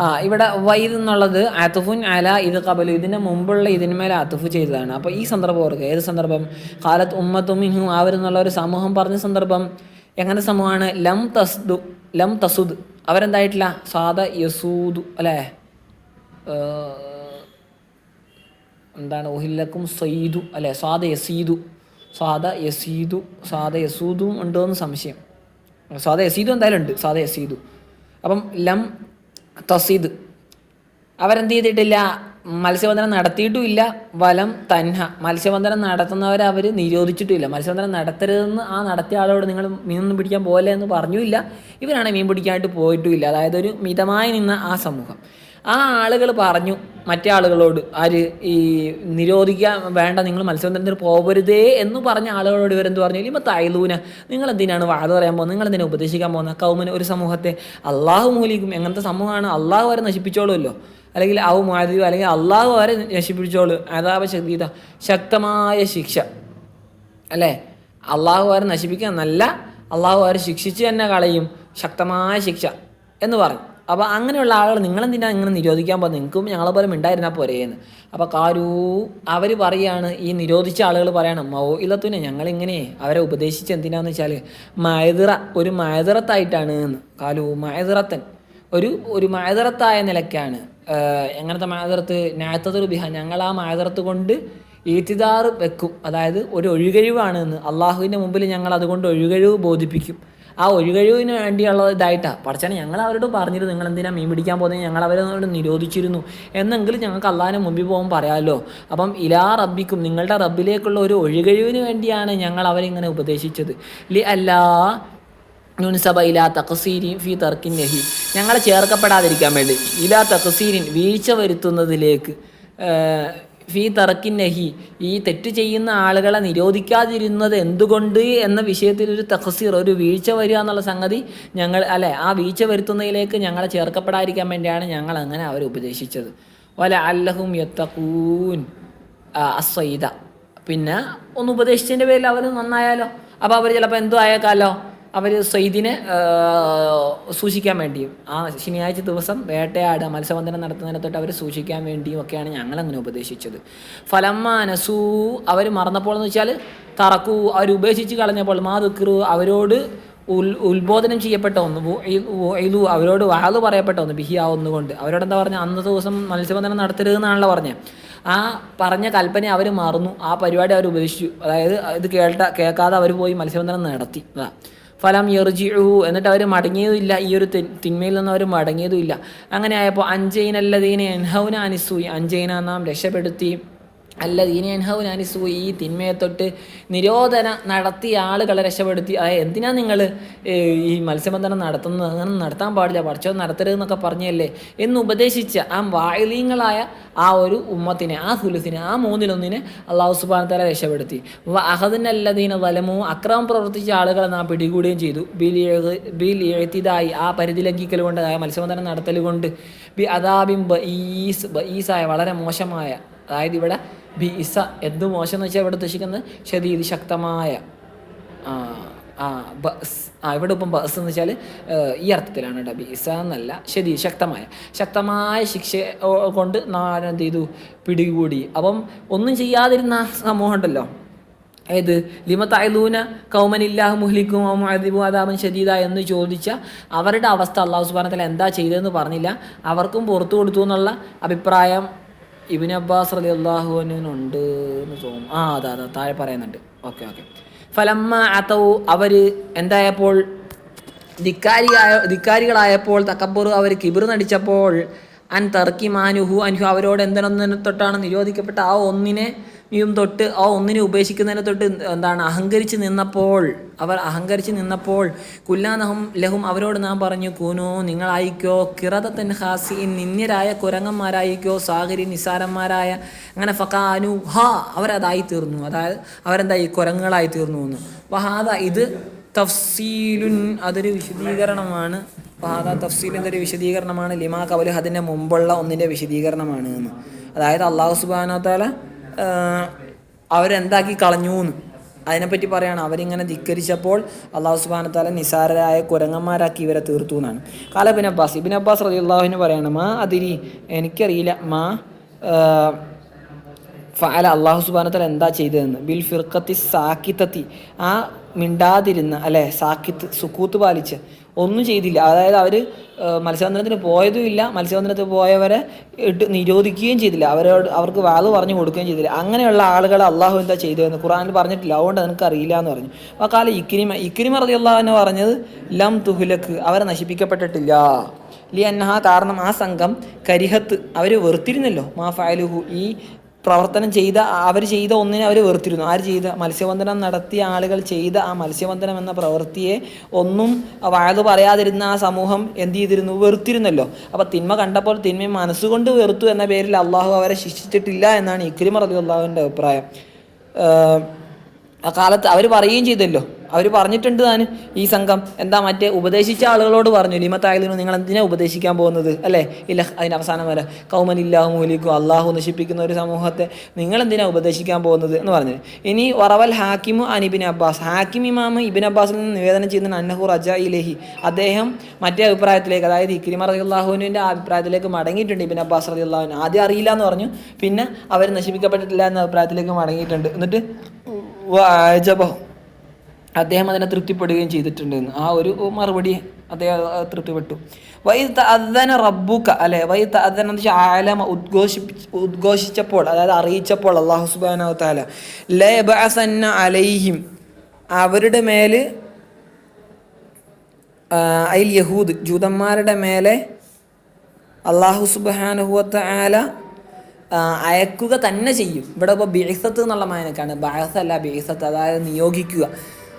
ആ ഇവിടെ വൈദ് എന്നുള്ളത് അത്തുഫുൻ അല ഇത് കബലു ഇതിന് മുമ്പുള്ള ഇതിന്മേൽ അത്തുഫ് ചെയ്തതാണ്. അപ്പോൾ ഈ സന്ദർഭം ഓർക്കുക. ഏത് സന്ദർഭം? കാലത്ത് ഉമ്മത്തുമിഹു അവരെന്നുള്ള ഒരു സമൂഹം പറഞ്ഞ സന്ദർഭം എങ്ങനെ സമൂഹമാണ്? ലം തസ്ദു ലം തസുദ്. അവരെന്തായിട്ടില്ല? സാദ യസൂദു അല്ലേ? എന്താണ്? ഒഹില്ലക്കും സയ്യിദു അല്ലേ? സ്വാദ യസീദു. സ്വാദ യസീദു സ്വാദ യസൂദും ഉണ്ടോ എന്ന് സംശയം. സ്വാദ യസീദു എന്തായാലും ഉണ്ട്. സ്വാദ യസീദു. അപ്പം ലം തസീദ്. അവരെന്ത് ചെയ്തിട്ടില്ല മത്സ്യബന്ധനം നടത്തിയിട്ടുമില്ല. വലം തന്ന മത്സ്യബന്ധനം നടത്തുന്നവരെ അവർ നിരോധിച്ചിട്ടുമില്ല. മത്സ്യബന്ധനം നടത്തരുതെന്ന് ആ നടത്തിയ ആളോട് നിങ്ങൾ മീനൊന്നും പിടിക്കാൻ പോലെ എന്ന് പറഞ്ഞുമില്ല. ഇവരാണ് മീൻ പിടിക്കാനായിട്ട് പോയിട്ടുമില്ല. അതായത് ഒരു മിതമായി നിന്ന ആ സമൂഹം. ആ ആളുകൾ പറഞ്ഞു മറ്റേ ആളുകളോട് ആര് ഈ നിരോധിക്കാൻ വേണ്ട നിങ്ങൾ മത്സ്യബന്ധനത്തിന് പോകരുതേ എന്ന് പറഞ്ഞ ആളുകളോട് ഇവരെന്ത് പറഞ്ഞു? ഇപ്പം തൈലൂന നിങ്ങൾ എന്തിനാണ് വാഴ പറയാൻ പോകുന്നത്? നിങ്ങൾ എന്തിനാണ് ഉപദേശിക്കാൻ പോകുന്നത്? കൗമന ഒരു സമൂഹത്തെ അള്ളാഹു മൂലിക്കും എങ്ങനത്തെ സമൂഹമാണ്? അള്ളാഹു വരെ നശിപ്പിച്ചോളുമല്ലോ. അല്ലെങ്കിൽ ഔ മാതിരി അല്ലെങ്കിൽ അള്ളാഹു വരെ നശിപ്പിച്ചോളൂ. അതാപ ശക്തിത ശക്തമായ ശിക്ഷ. അല്ലേ? അള്ളാഹു വരെ നശിപ്പിക്കുക നല്ല അള്ളാഹു വരെ ശിക്ഷിച്ച് തന്നെ കളയും ശക്തമായ ശിക്ഷ എന്ന് പറഞ്ഞു. അപ്പോൾ അങ്ങനെയുള്ള ആളുകൾ നിങ്ങളെന്തിനാ ഇങ്ങനെ നിരോധിക്കാൻ പോകുന്നത്? നിങ്ങൾക്കും ഞങ്ങളെ പോലെ ഉണ്ടായിരുന്നാൽ പോരേന്ന്. അപ്പോൾ കാരൂ അവർ പറയാണ് ഈ നിരോധിച്ച ആളുകൾ പറയണം മൗ ഇല്ലത്തുനെ ഞങ്ങളിങ്ങനെ അവരെ ഉപദേശിച്ച് എന്തിനാന്ന് വെച്ചാൽ മയതിറ ഒരു മയതിറത്തായിട്ടാണ് എന്ന് കാലു മയതിറത്തൻ ഒരു ഒരു മയതിറത്തായ നിലയ്ക്കാണ് എങ്ങനത്തെ മയതിറത്ത് നാത്തതൊരു ബിഹ ഞങ്ങൾ ആ മയതിറത്ത് കൊണ്ട് ഈത്തിദാർ വെക്കും. അതായത് ഒരു ഒഴുകഴിവാണ് എന്ന് അള്ളാഹുവിന്റെ മുമ്പിൽ ഞങ്ങൾ അതുകൊണ്ട് ഒഴുകഴിവ് ബോധിപ്പിക്കും. ആ ഒരു കഴിവിന് വേണ്ടിയുള്ള ഇതായിട്ടാണ് പഠിച്ചാൽ ഞങ്ങൾ അവരോട് പറഞ്ഞിരുന്നു നിങ്ങൾ എന്തിനാ മീൻ പിടിക്കാൻ പോകുന്നത് ഞങ്ങൾ അവരോട് നിരോധിച്ചിരുന്നു. എന്നെങ്കിലും ഞങ്ങൾക്ക് അള്ളാഹിനെ മുമ്പിൽ പോകാൻ പറയാമല്ലോ അപ്പം ഇലാ റബ്ബിക്കും നിങ്ങളുടെ റബ്ബിലേക്കുള്ള ഒരു ഒഴികഴിവിന് വേണ്ടിയാണ് ഞങ്ങൾ അവരിങ്ങനെ ഉപദേശിച്ചത്. ലി അല്ലാ നുൻസബ ഇലാ തഖസീരിൻ ഫി തർക്കിൻ നഹി. ഞങ്ങളെ ചേർക്കപ്പെടാതിരിക്കാൻ വേണ്ടി. ഇലാ തഖസീരിൻ വീഴ്ച വരുത്തുന്നതിലേക്ക് ഫി തറക്കിൻ നഹി ഈ തെറ്റ് ചെയ്യുന്ന ആളുകളെ നിരോധിക്കാതിരുന്നത് എന്തുകൊണ്ട് എന്ന വിഷയത്തിൽ ഒരു തഹസീർ ഒരു വീഴ്ച വരിക എന്നുള്ള സംഗതി ഞങ്ങൾ അല്ലെ ആ വീഴ്ച വരുത്തുന്നതിലേക്ക് ഞങ്ങളെ ചേർക്കപ്പെടാതിരിക്കാൻ വേണ്ടിയാണ് ഞങ്ങൾ അങ്ങനെ അവരെ ഉപദേശിച്ചത്. വല അല്ലഹും യത്തഖൂൻ അസ്വൈദ പിന്നെ ഒന്ന് ഉപദേശിച്ചതിന്റെ പേരിൽ അവർ നന്നായാലോ? അപ്പോൾ അവർ ചിലപ്പോൾ എന്തോ ആയേക്കാലോ? അവർ സൈദിനെ സൂക്ഷിക്കാൻ വേണ്ടിയും ആ ശനിയാഴ്ച ദിവസം വേട്ടയാട് മത്സ്യബന്ധനം നടത്തുന്നതിനെ തൊട്ട് അവർ സൂക്ഷിക്കാൻ വേണ്ടിയും ഒക്കെയാണ് ഞങ്ങളങ്ങനെ ഉപദേശിച്ചത്. ഫലമ്മ നസൂ അവർ മറന്നപ്പോൾ എന്ന് വെച്ചാൽ തറക്കൂ അവർ ഉപേക്ഷിച്ച് കളഞ്ഞപ്പോൾ മാ ദുക്കറു അവരോട് ഉൽ ഉത്ബോധനം ചെയ്യപ്പെട്ട ഒന്ന് ഇതു അവരോട് വാത് പറയപ്പെട്ട ഒന്ന് ബിഹിയാ ഒന്നുകൊണ്ട് അവരോട് എന്താ പറഞ്ഞ? അന്നത്തെ ദിവസം മത്സ്യബന്ധനം നടത്തരുതെന്നാണല്ലോ പറഞ്ഞത് ആ പറഞ്ഞ കൽപ്പന അവർ മറന്നു. ആ പരിപാടി അവർ ഉപേക്ഷിച്ചു. അതായത് ഇത് കേട്ട കേൾക്കാതെ അവർ പോയി മത്സ്യബന്ധനം നടത്തി. അതാ. ഫലം എറിജിഴു എന്നിട്ട് അവർ മടങ്ങിയതുമില്ല. ഈ ഒരു തിന്മയിൽ നിന്ന് അവർ മടങ്ങിയതുമില്ല. അങ്ങനെ ആയപ്പോൾ അഞ്ചൈനല്ലതീനെ എൻഹൗന അനുസൂയി അഞ്ചൈന നാം രക്ഷപ്പെടുത്തി. അല്ല ദീനഹൗൻ അനിസു ഈ തിന്മയെ തൊട്ട് നിരോധന നടത്തിയ ആളുകളെ രക്ഷപ്പെടുത്തി. അതായത് എന്തിനാ നിങ്ങൾ ഈ മത്സ്യബന്ധനം നടത്തുന്നത്? അങ്ങനെ നടത്താൻ പാടില്ല പഠിച്ചോ നടത്തരുതെന്നൊക്കെ പറഞ്ഞല്ലേ? എന്ന് ഉപദേശിച്ച ആ വായലീങ്ങളായ ആ ഒരു ഉമ്മത്തിനെ ആ സുലുസിനെ ആ മൂന്നിലൊന്നിനെ അള്ളാഹു സുബാനത്തല രക്ഷപ്പെടുത്തി. അഹദിനല്ലദീന വലമു അക്രമം പ്രവർത്തിച്ച ആളുകളെ നാം പിടികൂടുകയും ചെയ്തു. ബിൽ ബിൽ എഴുത്തിതായി ആ പരിധി ലംഘിക്കൽ കൊണ്ട് ആ മത്സ്യബന്ധനം നടത്തൽ കൊണ്ട് ബി അദാബിം ബ ഈസ് ബ ഈസായ വളരെ മോശമായ അതായത് ഇവിടെ ബി ഇസ എന്ത് മോശം എന്ന് വെച്ചാൽ ഇവിടെ ഉദ്ദേശിക്കുന്നത്? ശരീര ശക്തമായ ആ ബസ് ആ ഇവിടെ ഇപ്പം ബസ് എന്ന് വെച്ചാൽ ഈ അർത്ഥത്തിലാണ് കേട്ടോ. ബി ഇസ എന്നല്ല ശരി ശക്തമായ. ശക്തമായ ശിക്ഷ കൊണ്ട് നാരെന്ത് ചെയ്തു? പിടികൂടി. അപ്പം ഒന്നും ചെയ്യാതിരുന്ന സമൂഹം ഉണ്ടല്ലോ. ഏത്? ലിമത്തായലൂന കൗമനില്ലാഹ് മുഹ്ലിക്കും അതിബു അതാമൻ ഷദീദ എന്ന് ചോദിച്ച അവരുടെ അവസ്ഥ അള്ളാഹു സുബാനത്തിൽ എന്താ ചെയ്തതെന്ന് പറഞ്ഞില്ല. അവർക്കും പുറത്തു കൊടുത്തു എന്നുള്ള അഭിപ്രായം ഇബിൻ അബ്ബാസ് അലി അള്ളാഹുവിനുണ്ട് എന്ന് തോന്നുന്നു. ആ അതെ അതെ താഴെ പറയുന്നുണ്ട്. Okay okay. ഫലമ്മ അതൗ അവർ എന്തായപ്പോൾ? ധിക്കാരിയായ ധിക്കാരികളായപ്പോൾ തക്കബുർ അവർ കിബിർ നടിച്ചപ്പോൾ അൻ തർക്കി മാനുഹു അനുഹു അവരോട് എന്തിനൊന്നിനെ തൊട്ടാണ് നിരോധിക്കപ്പെട്ട ആ ഒന്നിനെ യും തൊട്ട് ആ ഒന്നിനെ ഉപേക്ഷിക്കുന്നതിനെ തൊട്ട് എന്താണ് അഹങ്കരിച്ച് നിന്നപ്പോൾ അവർ അഹങ്കരിച്ച് നിന്നപ്പോൾ കുല്ലാനഹും ലഹും അവരോട് നാം പറഞ്ഞു കൂനു നിങ്ങളായിക്കോ കിറതത്തൻ ഹാസി നിന്യരായ കുരങ്ങന്മാരായിക്കോ സാഗരി നിസാരന്മാരായ അങ്ങനെ ഫക്കാനു ഹാ അവരതായി തീർന്നു. അതായത് അവരെന്തായി കുരങ്ങുകളായി തീർന്നു എന്ന്. വഹാദ ഇത് തഫ്സീലുൻ അതൊരു വിശദീകരണമാണ്. വഹാദ തഫ്സീൽ എന്നൊരു വിശദീകരണമാണ്. ലിമാ കവൽ അതിന്റെ മുമ്പുള്ള ഒന്നിന്റെ വിശദീകരണമാണ് എന്ന്. അതായത് അള്ളാഹു സുബാന താല അവരെന്താക്കി കളഞ്ഞു എന്ന് അതിനെപ്പറ്റി പറയുകയാണ് അവരിങ്ങനെ ധിക്കരിച്ചപ്പോൾ അള്ളാഹു സുബാന താല നിസാരരായ കുരങ്ങന്മാരാക്കി ഇവരെ തീർത്തു എന്നാണ് കാല ബിൻ അബ്ബാസ്. ഇബിൻ അബ്ബാസ് റതി അള്ളാഹുവിന് പറയണം മാ അതിരി എനിക്കറിയില്ല. മാ ഫല അള്ളാഹു സുബാനത്തല എന്താ ചെയ്തതെന്ന്. ബിൽ ഫിർക്കത്തി സാക്കിത്തത്തി ആ മിണ്ടാതിരുന്ന അല്ലേ സാക്കിത്ത് സുക്കൂത്ത് പാലിച്ച് ഒന്നും ചെയ്തില്ല. അതായത് അവർ മത്സ്യബന്ധനത്തിന് പോയതും ഇല്ല. മത്സ്യബന്ധനത്തിന് പോയവരെ ഇട്ട് നിരോധിക്കുകയും ചെയ്തില്ല. അവരോട് അവർക്ക് വാത് പറഞ്ഞു കൊടുക്കുകയും ചെയ്തില്ല. അങ്ങനെയുള്ള ആളുകൾ അള്ളാഹു എന്താ ചെയ്തതെന്ന് ഖുറാനിൽ പറഞ്ഞിട്ടില്ല. അതുകൊണ്ട് നിനക്ക് അറിയില്ല എന്ന് പറഞ്ഞു. അപ്പോൾ കാലം ഇക്രിമ ഇക്രിമ റതി അള്ളാഹുവിനെ പറഞ്ഞത് ലം തുഹുലക്ക് അവരെ നശിപ്പിക്കപ്പെട്ടിട്ടില്ല. ലി അന്നഹ കാരണം ആ സംഘം കരിഹത്ത് അവർ വെറുത്തിരുന്നല്ലോ. മാ ഫാലുഹു ഈ പ്രവർത്തനം ചെയ്ത അവർ ചെയ്ത ഒന്നിനെ അവർ വെറുത്തിരുന്നു ആര് ചെയ്ത? മത്സ്യബന്ധനം നടത്തിയ ആളുകൾ ചെയ്ത ആ മത്സ്യബന്ധനം എന്ന പ്രവൃത്തിയെ ഒന്നും വയത് പറയാതിരുന്ന ആ സമൂഹം എന്ത് ചെയ്തിരുന്നു? വെറുത്തിരുന്നല്ലോ അപ്പോൾ തിന്മ കണ്ടപ്പോൾ തിന്മ മനസ്സുകൊണ്ട് വെറുത്തു എന്ന പേരിൽ അള്ളാഹു അവരെ ശിക്ഷിച്ചിട്ടില്ല എന്നാണ് ഇക്രിമർ അലി അള്ളാഹുവിന്റെ അഭിപ്രായം. ആ കാലത്ത് അവർ പറയുകയും ചെയ്തല്ലോ. അവർ പറഞ്ഞിട്ടുണ്ട് താൻ ഈ സംഘം എന്താ മറ്റേ ഉപദേശിച്ച ആളുകളോട് പറഞ്ഞു ലിമത്തായാലും നിങ്ങൾ എന്തിനാ ഉപദേശിക്കാൻ പോകുന്നത് അല്ലേ ഇല്ല അതിന് അവസാനം വരെ കൗമനില്ലാഹു മൂലിക്കും അള്ളാഹു നശിപ്പിക്കുന്ന ഒരു സമൂഹത്തെ നിങ്ങൾ എന്തിനാ ഉപദേശിക്കാൻ പോകുന്നത് എന്ന് പറഞ്ഞു ഇനി വറവൽ ഹാക്കിമു അനിബിൻ അബ്ബാസ് ഹാക്കിം ഇമാമ് ഇബിൻ അബ്ബാസിൽ നിന്ന് നിവേദനം ചെയ്യുന്ന അന്നഹു റജ ഇലഹി അദ്ദേഹം മറ്റേ അഭിപ്രായത്തിലേക്ക് അതായത് ഇക്രിമ റതി അള്ളാഹുവിന്റെ അഭിപ്രായത്തിലേക്ക് മടങ്ങിയിട്ടുണ്ട് ഇബിൻ അബ്ബാസ് റതി അള്ളാഹുവിന് ആദ്യം അറിയില്ല എന്ന് പറഞ്ഞു പിന്നെ അവർ നശിപ്പിക്കപ്പെട്ടിട്ടില്ല എന്ന അഭിപ്രായത്തിലേക്ക് മടങ്ങിയിട്ടുണ്ട് എന്നിട്ട് വാജബഹു അദ്ദേഹം അതിനെ തൃപ്തിപ്പെടുകയും ചെയ്തിട്ടുണ്ടെന്ന് ആ ഒരു മറുപടി അദ്ദേഹം തൃപ്തിപ്പെട്ടു. വൈ തദ്ദന റബ്ബുക്ക അല്ലെ? വൈ തദ്ദന എന്ന് വെച്ചാൽ ആലമ ഉദ്ഘോഷിപ്പി ഉദ്ഘോഷിച്ചപ്പോൾ അതായത് അറിയിച്ചപ്പോൾ അള്ളാഹു തആല ലയബഅസന്ന അലൈഹിം അവരുടെ മേൽ അയിൽ യഹൂദ് ജൂതന്മാരുടെ മേലെ അള്ളാഹു സുബാനുഹുവത്ത ആല അയക്കുക തന്നെ ചെയ്യും. ഇവിടെ ഇപ്പോൾ ബിഇസത്ത് എന്നുള്ള മാനക്കാണ്. അല്ല ബിഇസത്ത് അതായത് നിയോഗിക്കുക.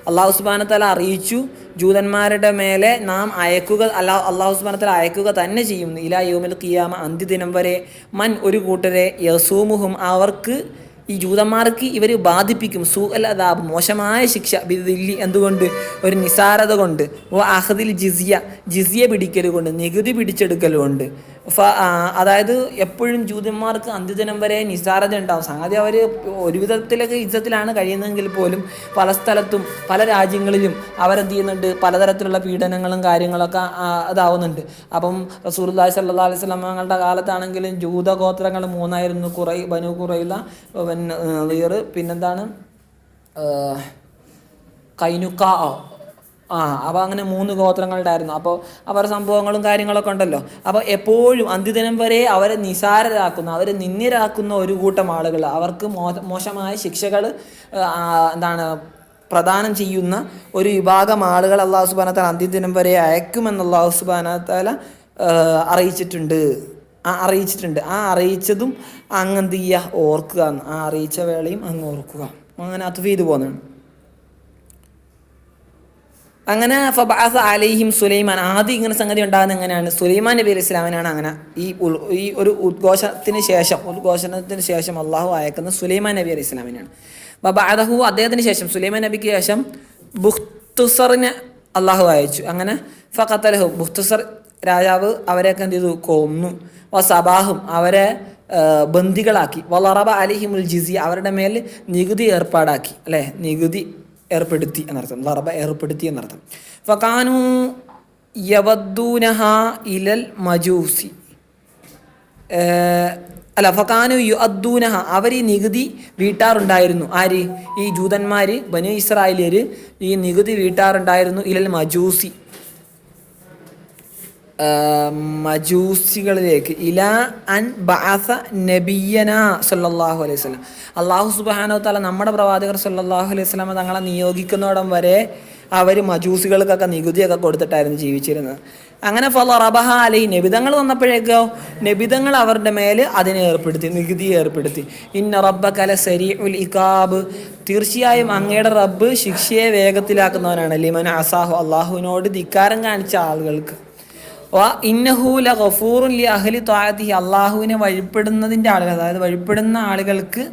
അള്ളാഹു സുബാനത്തല അറിയിച്ചു. ജൂതന്മാരുടെ മേലെ നാം അയക്കുക അല്ല അള്ളാഹു സുബാനത്തല അയക്കുക തന്നെ ചെയ്യുന്നു. ഇലാ യോമിൽ കിയാമ അന്ത്യദിനം വരെ മൻ ഒരു കൂട്ടരെ യസൂമുഹും അവർക്ക് ഈ ജൂതന്മാർക്ക് ഇവർ ബാധിപ്പിക്കും. സു അൽ അതാബ് മോശമായ ശിക്ഷ. ബിദില്ലി എന്തുകൊണ്ട്? ഒരു നിസാരത കൊണ്ട്. ഓ അഹദിൽ ജിസിയ ജിസിയ പിടിക്കൽ കൊണ്ട് നികുതി പിടിച്ചെടുക്കൽ കൊണ്ട് അതായത് എപ്പോഴും ജൂതന്മാർക്ക് അന്ത്യദിനം വരെ നിസ്സാരത ഉണ്ടാവും. സംഗതി അവർ ഒരു വിധത്തിലൊക്കെ യുദ്ധത്തിലാണ് കഴിയുന്നതെങ്കിൽ പോലും പല സ്ഥലത്തും പല രാജ്യങ്ങളിലും അവരെന്ത് ചെയ്യുന്നുണ്ട്? പലതരത്തിലുള്ള പീഡനങ്ങളും കാര്യങ്ങളൊക്കെ അതാവുന്നുണ്ട് അപ്പം റസൂർദാ സല്ലാ അലൈഹി സ്വലമങ്ങളുടെ കാലത്താണെങ്കിലും ജൂതഗോത്രങ്ങൾ മൂന്നായിരുന്നു. കുറൈ ബനു കുറയില പിന്നെ ലിയർ പിന്നെന്താണ്? കൈനുക്ക ആ അപ്പോൾ അങ്ങനെ മൂന്ന് ഗോത്രങ്ങളുണ്ടായിരുന്നു. അപ്പോൾ അവരുടെ സംഭവങ്ങളും കാര്യങ്ങളൊക്കെ ഉണ്ടല്ലോ. അപ്പോൾ എപ്പോഴും അന്ത്യദിനം വരെ അവരെ നിസാരരാക്കുന്ന അവരെ നിന്ദ്യരാക്കുന്ന ഒരു കൂട്ടം ആളുകൾ അവർക്ക് മോശമായ ശിക്ഷകൾ എന്താണ് പ്രദാനം ചെയ്യുന്ന ഒരു വിഭാഗം ആളുകൾ അള്ളാഹു സുബാനത്താൽ അന്ത്യദിനം വരെ അയക്കുമെന്ന് അള്ളാഹു സുബാനത്താല അറിയിച്ചിട്ടുണ്ട്. ആ അറിയിച്ചിട്ടുണ്ട്. ആ അറിയിച്ചതും അങ്ങ് എന്ത് ചെയ്യുക ഓർക്കുക. ആ അറിയിച്ച വേളയും അങ്ങ് ഓർക്കുക. അങ്ങനെ അത് ചെയ്തു പോകുന്നതാണ് അങ്ങനെ ഫബാസ അലൈഹിം സുലൈമാൻ. ആദ്യം ഇങ്ങനെ സംഗതി ഉണ്ടാകുന്ന എങ്ങനെയാണ്? സുലൈമാൻ നബി അലൈഹി ഇസ്ലാമിനാണ് അങ്ങനെ. ഈ ഈ ഒരു ഉദ്ഘോഷത്തിന് ശേഷം ഉദ്ഘോഷണത്തിന് ശേഷം അള്ളാഹു അയക്കുന്ന സുലൈമാൻ നബി അലൈഹി ഇസ്ലാമിനാണ് ബബാദഹു അദ്ദേഹത്തിന് ശേഷം സുലൈമാൻ നബിക്ക് ശേഷം ബുഖ്തുസറിനെ അള്ളാഹു അയച്ചു. അങ്ങനെ ഫഖത്തലഹു ബുഖ്തുസർ രാജാവ് അവരെയൊക്കെ എന്ത് ചെയ്തു? കൊന്നു. വ സബാഹും അവരെ ബന്ദികളാക്കി. വളറബ അലിഹിമുൽ ജിസി അവരുടെ മേൽ നികുതി ഏർപ്പാടാക്കി. അല്ലേ? നികുതി ഏർപ്പെടുത്തി എന്നർത്ഥം. ലറബ ഏർപ്പെടുത്തി എന്നർത്ഥം. ഫക്കാനു യവദ്ദൂനഹ ഇലൽ മജൂസി. അല്ല ഫക്കാനു യു അദ്ദൂനഹ അവർ ഈ നികുതി വീട്ടാറുണ്ടായിരുന്നു. ആര്? ഈ ജൂതന്മാർ ബനു ഇസ്രായേലിയർ ഈ നികുതി വീട്ടാറുണ്ടായിരുന്നു ഇലൽ മജൂസി. മജൂസികളിലേക്ക്. ഇല അൻ ബാസ നബിയന സല്ലാഹു അലൈഹി സ്വലം അള്ളാഹു സുബാനോ തല നമ്മുടെ പ്രവാചകർ സല്ലാഹു അലൈഹി വസല്ലം തങ്ങളെ നിയോഗിക്കുന്നിടം വരെ അവർ മജൂസികൾക്കൊക്കെ നികുതിയൊക്കെ കൊടുത്തിട്ടായിരുന്നു ജീവിച്ചിരുന്നത്. അങ്ങനെ ഫല റബഹ അലൈ നബിതങ്ങൾ വന്നപ്പോഴേക്കോ നബിതങ്ങൾ അവരുടെ മേൽ അതിനെ ഏർപ്പെടുത്തി നികുതി ഏർപ്പെടുത്തി. ഇന്ന റബ്ബ കല സരി ഉൽ ഇക്കാബ് തീർച്ചയായും അങ്ങയുടെ റബ്ബ് ശിക്ഷയെ വേഗത്തിലാക്കുന്നവനാണ്. ലിമൻ അസാഹു അള്ളാഹുവിനോട് ധിക്കാരം കാണിച്ച ആളുകൾക്ക്. അള്ളാഹുവിനെ വഴിപ്പെടുന്നതിന്റെ ആളുകൾ അതായത് വഴിപ്പെടുന്ന ആളുകൾക്ക്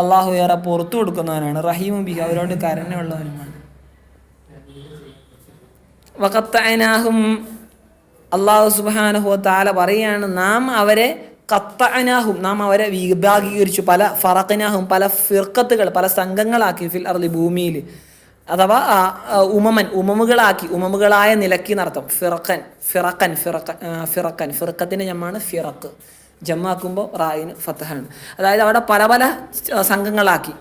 അള്ളാഹു ഏറെ പുറത്തു കൊടുക്കുന്നവനാണ്. റഹീമും ബിഹ അവരോട് കരുണയുള്ളവനുമാണ് വഖത്തഅനാഹും അള്ളാഹു സുബാനഹു താല പറയാണ് നാം അവരെ കത്തനാഹും നാം അവരെ വിഭാഗീകരിച്ചു. പല ഫറക്കനാഹും പല ഫിർക്കത്തുകൾ പല സംഘങ്ങളാക്കി ഫിൽ അർലി ഭൂമിയിൽ. അഥവാ ഉമമൻ ഉമമുകളാക്കി ഉമമുകളായ നിലക്കി നടത്തും. ഫിറക്കൻ ഫിറക്കൻ ഫിറക്കൻ ഫിറക്കൻ ഫിറക്കത്തിന്റെ ഞമ്മാണ് ഫിറക്ക് ജമ്മാക്കുമ്പോൾ റായിന് ഫത്തഹാണ് അതായത് അവിടെ പല പല സംഘങ്ങളാക്കി.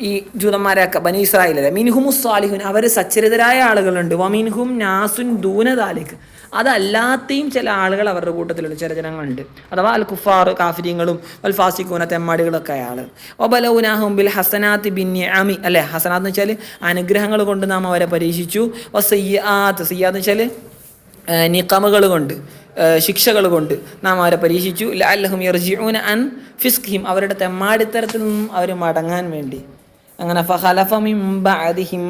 ഈ ജൂതന്മാരെയൊക്കെ ബനി ഇസ്രായേലിലെ. മിൻഹുമു സ്വാലിഹുൻ അവർ സച്ചരിതരായ ആളുകളുണ്ട്. വമിൻഹും നാസുൻ ദൂനതാലിക്ക് അതല്ലാത്തെയും ചില ആളുകൾ അവരുടെ കൂട്ടത്തിലുണ്ട്. ചില ജനങ്ങളുണ്ട്. അഥവാ അൽ കുഫാർ കാഫിരിയങ്ങളും അൽ ഫാസിഖുന തെമ്മാടികളൊക്കെ ആൾ ഒബലൗനാഹും ബിൽ ഹസനാത്ത് ബിൻ അമി അല്ലെ? ഹസനാത്ത് എന്ന് വെച്ചാൽ അനുഗ്രഹങ്ങൾ കൊണ്ട് നാം അവരെ പരീക്ഷിച്ചു. ഒ സയ്യാത്ത് സയ്യാത്ത് എന്ന് വെച്ചാൽ നിക്കമകൾ കൊണ്ട് ശിക്ഷകൾ കൊണ്ട് നാം അവരെ പരീക്ഷിച്ചു. അല്ലഹും യർജിഊന അൻ ഫിസ്ഖിം അവരുടെ തെമ്മാടിത്തരത്തിൽ നിന്നും അവർ മടങ്ങാൻ വേണ്ടി. അങ്ങനെ ഫഹലഫമിം ബഅദിഹിം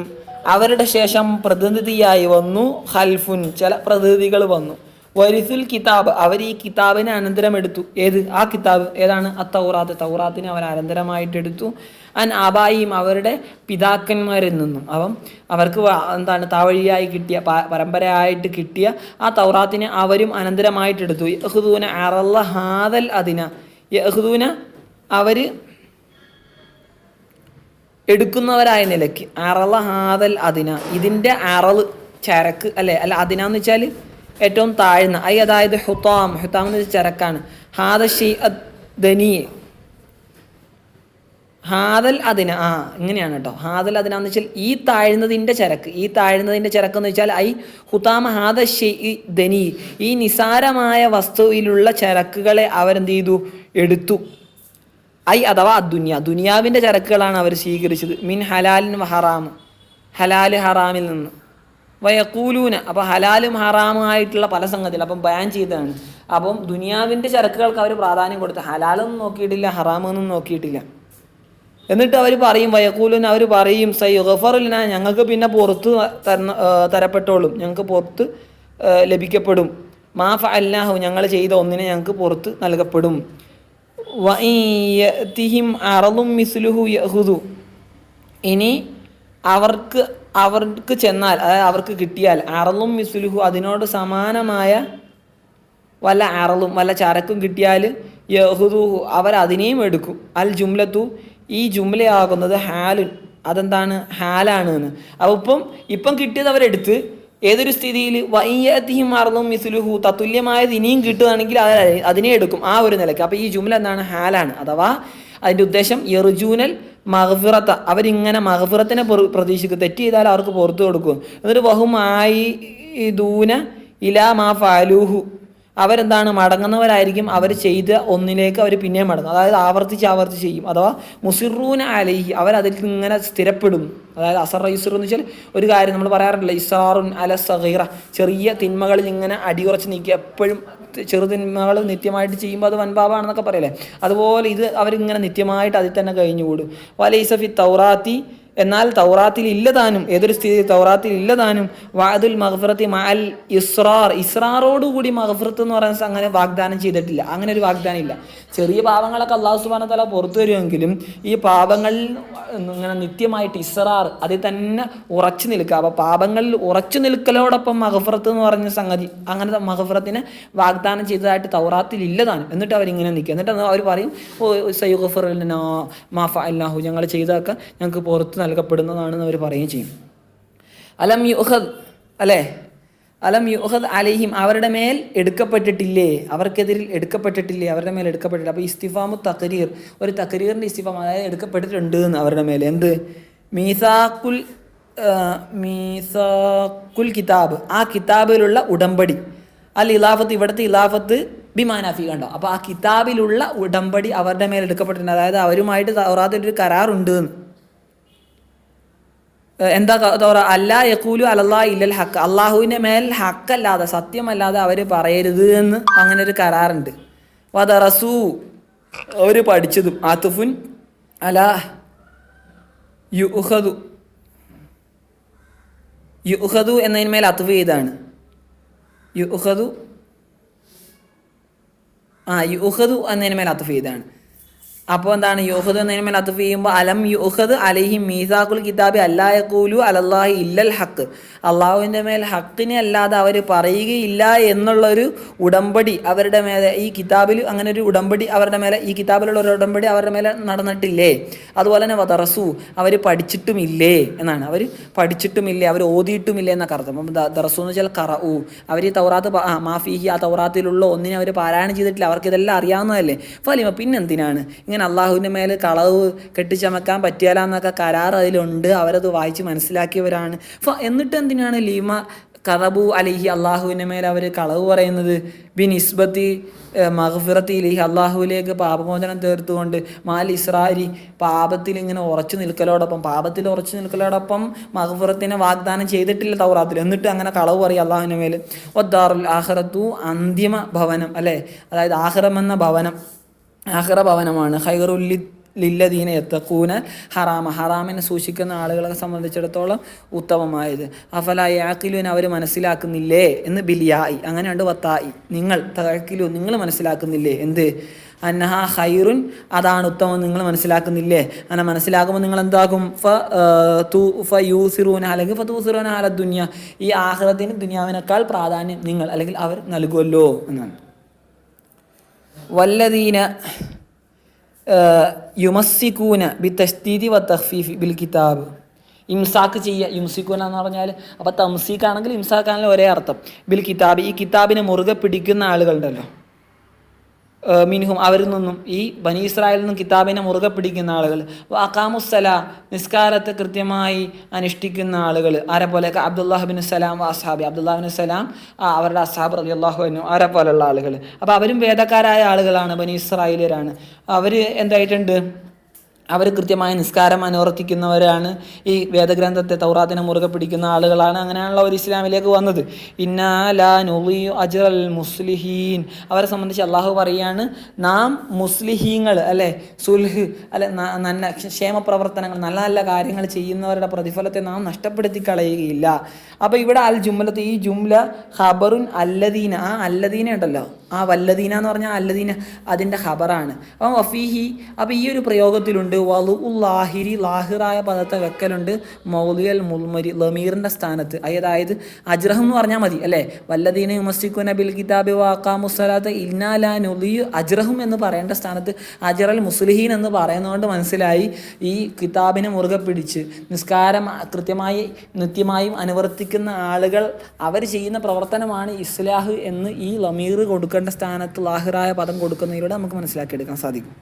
അവരുടെ ശേഷം പ്രതിനിധിയായി വന്നു ഹൽഫുൻ ചില പ്രതിനിധികൾ വന്നു. വരിസുൽ കിതാബ്. അവർ ഈ കിതാബിനെ അനന്തരം എടുത്തു ഏത്? ആ കിതാബ്. ഏതാണ്? ആ തൗറാത്ത് തൗറാത്തിനെ അവർ അനന്തരമായിട്ട് എടുത്തു അൻ ആബായിയും അവരുടെ പിതാക്കന്മാരിൽ നിന്നും. അപ്പം അവർക്ക് എന്താണ് താവഴിയായി കിട്ടിയ പരമ്പരയായിട്ട് കിട്ടിയ ആ തൗറാത്തിനെ അവരും അനന്തരമായിട്ട് എടുത്തു യഹ്ദൂന അറല്ല ഹാദൽ അതിന യഹ്ദൂന അവർ എടുക്കുന്നവരായ നിലയ്ക്ക് അറള ഹാദൽ അതിന. ഇതിന്റെ അറൾ ചരക്ക് അല്ലേ? അല്ല അതിനാന്ന് വെച്ചാൽ ഏറ്റവും താഴ്ന്ന. ഐ അതായത് ഹുത്താം ഹുത്താം എന്ന് വെച്ചാൽ ചരക്കാണ്. ഹാദ ഷീ ദനിയെ ഹാദൽ അതിന. ആ ഇങ്ങനെയാണ് കേട്ടോ. ഹാദൽ അതിനാന്ന് വെച്ചാൽ ഈ താഴ്ന്നതിന്റെ ചരക്ക്. ഈ താഴ്ന്നതിന്റെ ചരക്ക് എന്ന് വെച്ചാൽ ഐ ഹുതാമ ഹാദ ഷെയ് ദനി ഈ നിസാരമായ വസ്തുവിലുള്ള ചരക്കുകളെ അവരെന്ത് ചെയ്തു? എടുത്തു. ഐ അഥവാ ദുനിയ ദുനിയാവിന്റെ ചരക്കുകളാണ് അവർ സ്വീകരിച്ചത്. മിൻ ഹലാലിൻ ഹറാം ഹലാൽ ഹറാമിൽ നിന്ന്. വയക്കൂലൂന അപ്പോൾ ഹലാലും ഹറാമായിട്ടുള്ള പല സംഗതികൾ അപ്പം ബയാൻ ചെയ്തതാണ്. അപ്പം ദുനിയാവിന്റെ ചരക്കുകൾക്ക് അവർ പ്രാധാന്യം കൊടുത്തു ഹലാലും നോക്കിയിട്ടില്ല ഹറാമൊന്നും നോക്കിയിട്ടില്ല. എന്നിട്ട് അവർ പറയും വയക്കൂലൂന അവർ പറയും സൈ ഗഫറുലിന ഞങ്ങൾക്ക് പിന്നെ പുറത്ത് തരണ തരപ്പെട്ടോളും. ഞങ്ങൾക്ക് പുറത്ത് ലഭിക്കപ്പെടും. മാഫ അല്ലാഹു ഞങ്ങൾ ചെയ്ത ഒന്നിനെ ഞങ്ങൾക്ക് പുറത്ത് നൽകപ്പെടും. മിസ്ലുഹു യഹുദു ഇനി അവർക്ക് അവർക്ക് ചെന്നാൽ അതായത് അവർക്ക് കിട്ടിയാൽ അറളും മിസ്ലുഹു അതിനോട് സമാനമായ വല്ല അറളും വല്ല ചരക്കും കിട്ടിയാൽ യഹുദുഹു അവർ അതിനെയും എടുക്കും. അൽ ജുംലത്തു ഈ ജുംലയാകുന്നത് ഹാലുൻ. അതെന്താണ്? ഹാലാണ് എന്ന്. ഇപ്പം ഇപ്പം കിട്ടിയത് അവരെടുത്ത് ഏതൊരു സ്ഥിതിയിൽ വയ്യത്തിയും മറന്നും മിസുലുഹു തത്തുല്യമായത് ഇനിയും കിട്ടുകയാണെങ്കിൽ അത് അതിനെ എടുക്കും ആ ഒരു നിലയ്ക്ക്. അപ്പോൾ ഈ ജുമല എന്താണ്? ഹാലാണ്. അഥവാ അതിന്റെ ഉദ്ദേശം എറുജൂനൽ മഹഫിറത്ത അവരിങ്ങനെ മഹഫിറത്തിനെ പ്ര- പ്രതീക്ഷിക്കും. തെറ്റ് ചെയ്താൽ അവർക്ക് പുറത്തു കൊടുക്കും. എന്നിട്ട് ബഹുമായി ദൂന ഇലാ മാ ഫാലൂഹു. അവരെന്താണ് മടങ്ങുന്നവരായിരിക്കും അവർ ചെയ്ത ഒന്നിലേക്ക് അവർ പിന്നെയും മടങ്ങും. അതായത് ആവർത്തിച്ച് ആവർത്തിച്ച് ചെയ്യും. അഥവാ മുസിറൂന അലൈഹി അവരതിൽ ഇങ്ങനെ സ്ഥിരപ്പെടും. അതായത് അസർ എന്ന് വെച്ചാൽ ഒരു കാര്യം നമ്മൾ പറയാറില്ല ഇസാറുൻ അല സഹീറ ചെറിയ തിന്മകളിൽ ഇങ്ങനെ അടിയുറച്ച് നിൽക്കുക. എപ്പോഴും ചെറുതിന്മകൾ നിത്യമായിട്ട് ചെയ്യുമ്പോൾ അത് വൻപാപാണെന്നൊക്കെ പറയല്ലേ? അതുപോലെ ഇത് അവരിങ്ങനെ നിത്യമായിട്ട് അതിൽ തന്നെ കഴിഞ്ഞുകൂടും. വലൈസഫി തൗറാത്തി എന്നാൽ തൗറാത്തിൽ ഇല്ലതാനും ഏതൊരു സ്ഥിതി തൗറാത്തിൽ ഇല്ലതാനും വാദുൽ മഹഫറത്തി മാൽ ഇസ്രാർ ഇസ്രാറോടുകൂടി മഹഫറത്ത് എന്ന് പറയുന്ന അങ്ങനെ വാഗ്ദാനം ചെയ്തിട്ടില്ല. അങ്ങനെ ഒരു വാഗ്ദാനം ഇല്ല. ചെറിയ പാപങ്ങളൊക്കെ അള്ളാഹു സുബാന തല പുറത്തു വരുമെങ്കിലും ഈ പാപങ്ങളിൽ ഇങ്ങനെ നിത്യമായിട്ട് ഇസ്രാർ അതിൽ തന്നെ ഉറച്ചു നിൽക്കുക. അപ്പോൾ പാപങ്ങളിൽ ഉറച്ചു നിൽക്കലോടൊപ്പം മഹഫറത്ത് എന്ന് പറഞ്ഞ സംഗതി അങ്ങനത്തെ മഹഫറത്തിനെ വാഗ്ദാനം ചെയ്തതായിട്ട് തൗറാത്തിൽ ഇല്ലതാനും. എന്നിട്ട് അവരിങ്ങനെ നിൽക്കുക. എന്നിട്ട് അവർ പറയും? ഓ സയ്യുഗഫറിനോ മാഫ അല്ലാഹു ഞങ്ങൾ ചെയ്തതൊക്കെ ഞങ്ങൾക്ക് പുറത്ത് നൽകപ്പെടുന്നതാണെന്ന് അവർ പറയുകയും ചെയ്യും. അലം യുഹദ് അല്ലേ? അലം യുഹദ് അലഹിം അവരുടെ മേൽ എടുക്കപ്പെട്ടിട്ടില്ലേ? അവർക്കെതിരിൽ എടുക്കപ്പെട്ടിട്ടില്ലേ? അവരുടെ മേൽ എടുക്കപ്പെട്ടില്ല അപ്പോൾ ഇസ്തിഫാമു തക്കരീർ ഒരു തക്കരീറിന്റെ ഇസ്തിഫാം അതായത് എടുക്കപ്പെട്ടിട്ടുണ്ട് എന്ന് അവരുടെ മേൽ. എന്ത്? മീസാക്കുൽ മീസാക്കുൽ കിതാബ്. ആ കിതാബിലുള്ള ഉടമ്പടി. അൽ ഇലാഫത്ത് ഇവിടുത്തെ ഇലാഫത്ത് ബിമാനാഫി കണ്ടോ? അപ്പോൾ ആ കിതാബിലുള്ള ഉടമ്പടി അവരുടെ മേൽ എടുക്കപ്പെട്ടിട്ടുണ്ട്. അതായത് അവരുമായിട്ട് ഒരു കരാറുണ്ട് എന്ന്. എന്താ അല്ലാ യക്കൂലു അലല്ലാ ഇല്ലൽ ഹക്ക് അള്ളാഹുവിന്റെ മേൽ ഹക്കല്ലാതെ സത്യമല്ലാതെ അവർ പറയരുത് എന്ന് അങ്ങനെ ഒരു കരാറുണ്ട്. വദറസു. അവർ പഠിച്ചതും. ആത്തുഫുൻ അല യുഹദു. യുഹദു എന്നതിന്മേൽ അത്തുഫ് ചെയ്താണ്. യുഹദു. ആ യുഹദു എന്നതിന്മേൽ അത്തുഫ് ചെയ്താണ്. അപ്പോൾ എന്താണ് യൂഹദ് എന്നതിന് മേൽ അത്തുഫ് ചെയ്യുമ്പോൾ അലം യുഹദ് അലഹി മീസാഖുൽ കിതാബി അല്ലായക്കൂലു അലല്ലാഹി ഇല്ലൽ ഹക്ക് അള്ളാഹുവിന്റെ മേൽ ഹക്കിനെ അല്ലാതെ അവർ പറയുകയില്ല എന്നുള്ളൊരു ഉടമ്പടി അവരുടെ മേലെ ഈ കിതാബിൽ അങ്ങനെ ഒരു ഉടമ്പടി അവരുടെ മേലെ ഈ കിതാബിലുള്ള ഒരു ഉടമ്പടി അവരുടെ മേലെ നടന്നിട്ടില്ലേ? അതുപോലെ തന്നെ വദറസു അവർ പഠിച്ചിട്ടുമില്ലേ എന്നാണ്. അവർ പഠിച്ചിട്ടുമില്ലേ അവർ ഓതിയിട്ടുമില്ലേ എന്നൊക്കെ അർത്ഥം. അപ്പം ദറസു എന്ന് വെച്ചാൽ കറു അവർ ഈ തൗറാത്ത് മാഫിഹി ആ തൗറാത്തിലുള്ള ഒന്നിനെ അവർ പാരായണം ചെയ്തിട്ടില്ല. അവർക്ക് ഇതെല്ലാം അറിയാവുന്നതല്ലേ? ഫലിമ പിന്നെന്തിനാണ്? ഇങ്ങനെ അള്ളാഹുവിന്റെ മേൽ കളവ് കെട്ടിച്ചമക്കാൻ പറ്റിയാലെന്നൊക്കെ കരാർ അതിലുണ്ട്. അവരത് വായിച്ച് മനസ്സിലാക്കിയവരാണ്. എന്നിട്ട് എന്തിനാണ് ലീമ കറബു അലിഹി അള്ളാഹുവിന്റെ മേലെ അവർ കളവ് പറയുന്നത്? ബിൻ ഇസ്ബത്തി മഹഫിറത്തി ഇലിഹി അള്ളാഹുവിലേക്ക് പാപമോചനം തീർത്തുകൊണ്ട് മാൽ ഇസ്രാരി പാപത്തിൽ ഇങ്ങനെ ഉറച്ചു നിൽക്കലോടൊപ്പം പാപത്തിൽ ഉറച്ചു നിൽക്കലോടൊപ്പം മഹഫിറത്തിനെ വാഗ്ദാനം ചെയ്തിട്ടില്ല തൗറാത്തിൽ. എന്നിട്ട് അങ്ങനെ കളവ് പറയും അള്ളാഹുവിന്റെ മേൽ. ഒദ്ദാറുൽ ആഹ്റത്തു അന്തിമ ഭവനം അല്ലേ? അതായത് ആഹ്റം എന്ന ഭവനം. ആഹ്റ ഭവനമാണ് ഹൈറുല്ലി ലില്ലദീന എത്തക്കൂന ഹറാമ. ഹറാമിനെ സൂക്ഷിക്കുന്ന ആളുകളെ സംബന്ധിച്ചിടത്തോളം ഉത്തമമായത്. അഫലായി ആക്കിലുവിനെ അവർ മനസ്സിലാക്കുന്നില്ലേ? എന്ന് ബിലിയായി. അങ്ങനെയുണ്ട് വത്തായി. നിങ്ങൾ തകക്കിലു നിങ്ങൾ മനസ്സിലാക്കുന്നില്ലേ? എന്ത്? അന്നഹ ഹൈറുൻ അതാണ് ഉത്തമം നിങ്ങൾ മനസ്സിലാക്കുന്നില്ലേ? അങ്ങനെ മനസ്സിലാക്കുമ്പോൾ നിങ്ങൾ എന്താകും? ഫ തൂ ഫ യൂസിറൂന അല്ലെങ്കിൽ ഫ തൂസിറൂന ആല ദുനിയ. ഈ ആഹ്റത്തിന് ദുനിയാവിനേക്കാൾ പ്രാധാന്യം നിങ്ങൾ അല്ലെങ്കിൽ അവർ നൽകുമല്ലോ എന്നാണ്. വല്ലദീന യുമസ്സിക്കൂന ബി തസ്തീതി വ തഹ്ഫീഫ് ബിൽ കിതാബ്. ഇംസാക്ക് ചെയ്യുക യുംസിക്കൂന എന്ന് പറഞ്ഞാൽ അപ്പോൾ തംസീക്കാണെങ്കിൽ ഇംസാക്കാണെങ്കിൽ ഒരേ അർത്ഥം. ബിൽ കിതാബ് ഈ കിതാബിനെ മുറുകെ പിടിക്കുന്ന ആളുകളുണ്ടല്ലോ. മിൻഹും അവരിൽ നിന്നും ഈ ബനി ഇസ്രായേലിൽ നിന്നും കിതാബിനെ മുറുകെ പിടിക്കുന്ന ആളുകൾ അക്കാമുസ്സല നിസ്കാരത്തെ കൃത്യമായി അനുഷ്ഠിക്കുന്ന ആളുകൾ ആരെ പോലെ അബ്ദുല്ലാഹിബിൻ സലാം അസ്ഹാബി. അബ്ദുല്ലാഹിബിൻ സലാം അവരുടെ അസ്ഹാബ് റബി അള്ളാഹുബിനു ആരെ പോലെയുള്ള ആളുകൾ. അപ്പോൾ അവരും വേദക്കാരായ ആളുകളാണ് ബനി ഇസ്രായേലിയരാണ്. അവർ എന്തായിട്ടുണ്ട്? അവർ കൃത്യമായ നിസ്കാരം അനുവർത്തിക്കുന്നവരാണ്. ഈ വേദഗ്രന്ഥത്തെ തൗറാത്തിനെ മുറുകെ പിടിക്കുന്ന ആളുകളാണ് അങ്ങനെയുള്ള ഒരു ഇസ്ലാമിലേക്ക് വന്നത്. അജറൽ മുസ്ലിഹീൻ. അവരെ സംബന്ധിച്ച് അള്ളാഹു പറയാണ് നാം മുസ്ലിഹീങ്ങൾ അല്ലെ? സുൽഹ് അല്ലെ? നല്ല ക്ഷേമ പ്രവർത്തനങ്ങൾ നല്ല നല്ല കാര്യങ്ങൾ ചെയ്യുന്നവരുടെ പ്രതിഫലത്തെ നാം നഷ്ടപ്പെടുത്തി കളയുകയില്ല അപ്പോൾ ഇവിടെ അൽ ജുംലത്ത് ഈ ജുംല ഖബറുൻ അല്ലദീന ആ അല്ലദീന ഉണ്ടല്ലോ. ആ വല്ലദീന എന്ന് പറഞ്ഞാൽ അല്ലദീന അതിന്റെ ഖബറാണ്. അപ്പം വഫീഹി അപ്പോൾ ഈ ഒരു പ്രയോഗത്തിലുണ്ട്. വലു ലാഹിരി ലാഹിറായ പദത്തെ വെക്കലുണ്ട്. മൗലിയൽ മുൽമരി ലമീറിന്റെ സ്ഥാനത്ത്. അതായത് അജ്രഹം എന്ന് പറഞ്ഞാൽ മതി അല്ലേ? വല്ലദീന യുമസ്റ്റിക്കുന ബിൽ കിതാബി വാക്കാമുസലാത്ത് ഇന്നാലാ നുലിയു അജ്രഹം എന്ന് പറയേണ്ട സ്ഥാനത്ത് അജറൽ മുസ്ലിഹീൻ എന്ന് പറയുന്നതുകൊണ്ട് മനസ്സിലായി. ഈ കിതാബിനെ മുറുകെ പിടിച്ച് നിസ്കാരം കൃത്യമായി നിത്യമായും അനുവർത്തിക്കുന്ന ആളുകൾ അവർ ചെയ്യുന്ന പ്രവർത്തനമാണ് ഇസ്ലാഹ് എന്ന് ഈ ലമീർ കൊടുക്കേണ്ട സ്ഥാനത്ത് ലാഹിറായ പദം കൊടുക്കുന്നതിലൂടെ നമുക്ക് മനസ്സിലാക്കിയെടുക്കാൻ സാധിക്കും.